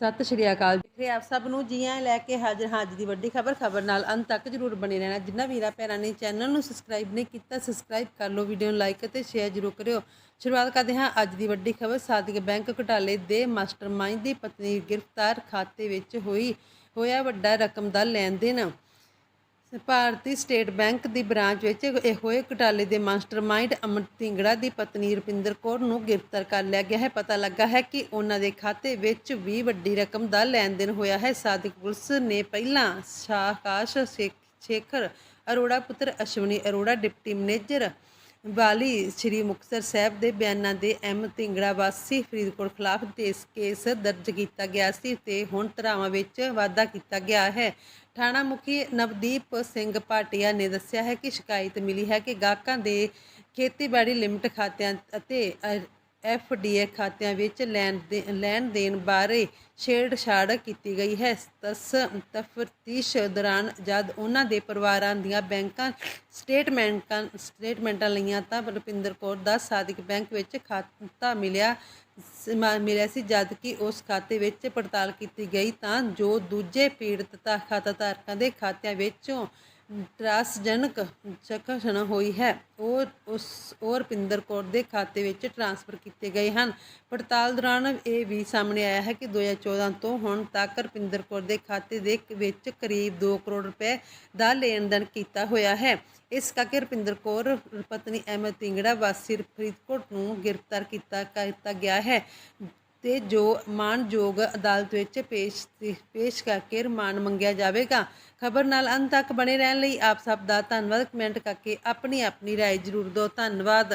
ਸਤਿ ਸ਼੍ਰੀ ਅਕਾਲ। ਜੀ ਆਪ ਸਭ ਨੂੰ, ਜੀ ਆਇਆਂ ਲੈ ਕੇ ਹਾਜ਼ਰ ਹਾਂ ਅੱਜ ਦੀ ਵੱਡੀ ਖਬਰ। ਖਬਰ ਨਾਲ ਅੰਤ ਤੱਕ ਜਰੂਰ ਬਣੇ ਰਹਿਣਾ। ਜਿੰਨਾ ਵੀਰਾ, ਭੈਣਾਂ ਨੇ ਚੈਨਲ ਨੂੰ ਸਬਸਕ੍ਰਾਈਬ ਨਹੀਂ ਕੀਤਾ ਸਬਸਕ੍ਰਾਈਬ ਕਰ ਲਓ ਵੀਡੀਓ ਨੂੰ ਲਾਈਕ ਅਤੇ ਸ਼ੇਅਰ ਜਰੂਰ ਕਰਿਓ। ਸ਼ੁਰੂਆਤ ਕਰਦੇ ਹਾਂ ਅੱਜ ਦੀ ਵੱਡੀ ਖਬਰ। ਸਾਦਿਕ ਬੈਂਕ ਘੁਟਾਲੇ ਦੇ ਮਾਸਟਰਮਾਈਂਡ ਦੀ ਪਤਨੀ ਗ੍ਰਿਫਤਾਰ ਖਾਤੇ ਵਿੱਚ ਹੋਈ, ਹੋਇਆ ਵੱਡਾ ਰਕਮ ਦਾ ਲੈਣ ਦੇਣ ਭਾਰਤੀ ਸਟੇਟ ਬੈਂਕ ਦੀ ਬ੍ਰਾਂਚ ਵਿੱਚ ਇਹ ਹੋਏ ਘੁਟਾਲੇ ਦੇ ਮਾਸਟਰਮਾਈਂਡ ਅਮਨ ਤਿੰਗੜਾ ਦੀ ਪਤਨੀ ਰੁਪਿੰਦਰ ਕੌਰ ਨੂੰ ਗ੍ਰਿਫਤਾਰ ਕਰ ਲਿਆ ਗਿਆ ਹੈ। ਪਤਾ ਲੱਗਾ ਹੈ ਕਿ ਉਹਨਾਂ ਦੇ ਖਾਤੇ ਵਿੱਚ ਵੀ ਵੱਡੀ ਰਕਮ ਦਾ ਲੈਣ ਦੇਣ ਹੋਇਆ ਹੈ। ਸਾਦਿਕ ਪੁਲਿਸ ਨੇ ਪਹਿਲਾਂ ਸ਼ਾਹਕਾਸ਼ ਸ਼ੇਖ- ਸ਼ੇਖਰ ਅਰੋੜਾ, ਪੁੱਤਰ ਅਸ਼ਵਨੀ ਅਰੋੜਾ, ਡਿਪਟੀ ਮੈਨੇਜਰ ਵਾਲੀ ਸ੍ਰੀ ਮੁਕਤਸਰ ਸਾਹਿਬ ਦੇ ਬਿਆਨਾਂ ਦੇ ਐਮ ਢਿੰਗੜਾ ਵਾਸੀ ਫਰੀਦਕੋਟ ਖਿਲਾਫ ਦੇਸ ਕੇਸ ਦਰਜ ਕੀਤਾ ਗਿਆ ਸੀ ਤੇ ਹੁਣ ਧਰਾਵਾਂ ਵਿੱਚ ਵਾਧਾ ਕੀਤਾ ਗਿਆ ਹੈ। ਥਾਣਾ ਮੁਖੀ ਨਵਦੀਪ ਸਿੰਘ ਭਾਟੀਆ ਨੇ ਦੱਸਿਆ ਹੈ ਕਿ ਸ਼ਿਕਾਇਤ ਮਿਲੀ ਹੈ ਕਿ ਗਾਹਕਾਂ ਦੇ ਖੇਤੀਬਾੜੀ ਲਿਮਟ ਖਾਤਿਆਂ ਅਤੇ ਐਫਡੀਏ ਖਾਤਿਆਂ ਵਿੱਚ ਲੈਣ ਦੇ, ਲੈਣ ਦੇਣ ਬਾਰੇ ਛੇੜਛਾੜ ਕੀਤੀ ਗਈ ਹੈ। ਤਸ ਤਫਤੀਸ਼ ਦੌਰਾਨ ਜਦ ਉਹਨਾਂ ਦੇ ਪਰਿਵਾਰਾਂ ਦੀਆਂ ਬੈਂਕਾਂ ਸਟੇਟਮੈਂਟਾਂ ਸਟੇਟਮੈਂਟਾਂ ਲਈਆਂ ਤਾਂ ਰੁਪਿੰਦਰ ਕੌਰ ਦਾ ਸਾਦਿਕ ਬੈਂਕ ਵਿੱਚ ਖਾਤਾ ਮਿਲਿਆ ਮਿਲਿਆ ਸੀ। ਜਦ ਕਿ ਉਸ ਖਾਤੇ ਵਿੱਚ ਪੜਤਾਲ ਕੀਤੀ ਗਈ ਤਾਂ ਜੋ ਦੂਜੇ ਪੀੜਤ ਖਾਤਾ ਧਾਰਕਾਂ ਦੇ ਖਾਤਿਆਂ ਵਿੱਚੋਂ ਟਰਾਂਸਜਨਕ ਚਕਸ਼ਣ ਹੋਈ ਹੈ। ਉਹ ਉਸ ਉਹ ਰੁਪਿੰਦਰ ਕੌਰ ਦੇ ਖਾਤੇ ਵਿੱਚ ਟ੍ਰਾਂਸਫਰ ਕੀਤੇ ਗਏ ਹਨ। ਪੜਤਾਲ ਦੌਰਾਨ ਇਹ ਵੀ ਸਾਹਮਣੇ ਆਇਆ ਹੈ ਕਿ 2014 ਤੋਂ ਹੁਣ ਤੱਕ ਰੁਪਿੰਦਰ ਕੌਰ ਦੇ ਖਾਤੇ ਦੇ ਵਿੱਚ ਕਰੀਬ 2 ਕਰੋੜ ਰੁਪਏ ਦਾ ਲੈਣ ਦੇਣ ਕੀਤਾ ਹੋਇਆ ਹੈ। ਇਸ ਕਰਕੇ ਰੁਪਿੰਦਰ ਕੌਰ, ਪਤਨੀ ਅਹਿਮਦ ਤਿੰਗੜਾ ਵਾਸੀ ਫਰੀਦਕੋਟ ਨੂੰ ਗ੍ਰਿਫਤਾਰ ਕੀਤਾ ਕੀਤਾ ਗਿਆ ਹੈ। ਤੇ ਜੋ ਮਾਨਯੋਗ ਅਦਾਲਤ ਵਿੱਚ ਪੇਸ਼ ਪੇਸ਼ ਕਰਕੇ ਰਿਮਾਂਡ ਮੰਗਿਆ ਜਾਵੇਗਾ ਖਬਰ ਨਾਲ ਅੰਤ ਤੱਕ ਬਣੇ ਰਹਿਣ ਲਈ ਆਪ ਸਭ ਦਾ ਧੰਨਵਾਦ ਕਮੈਂਟ ਕਰਕੇ ਆਪਣੀ ਆਪਣੀ رائے ਜ਼ਰੂਰ ਦਿਓ ਧੰਨਵਾਦ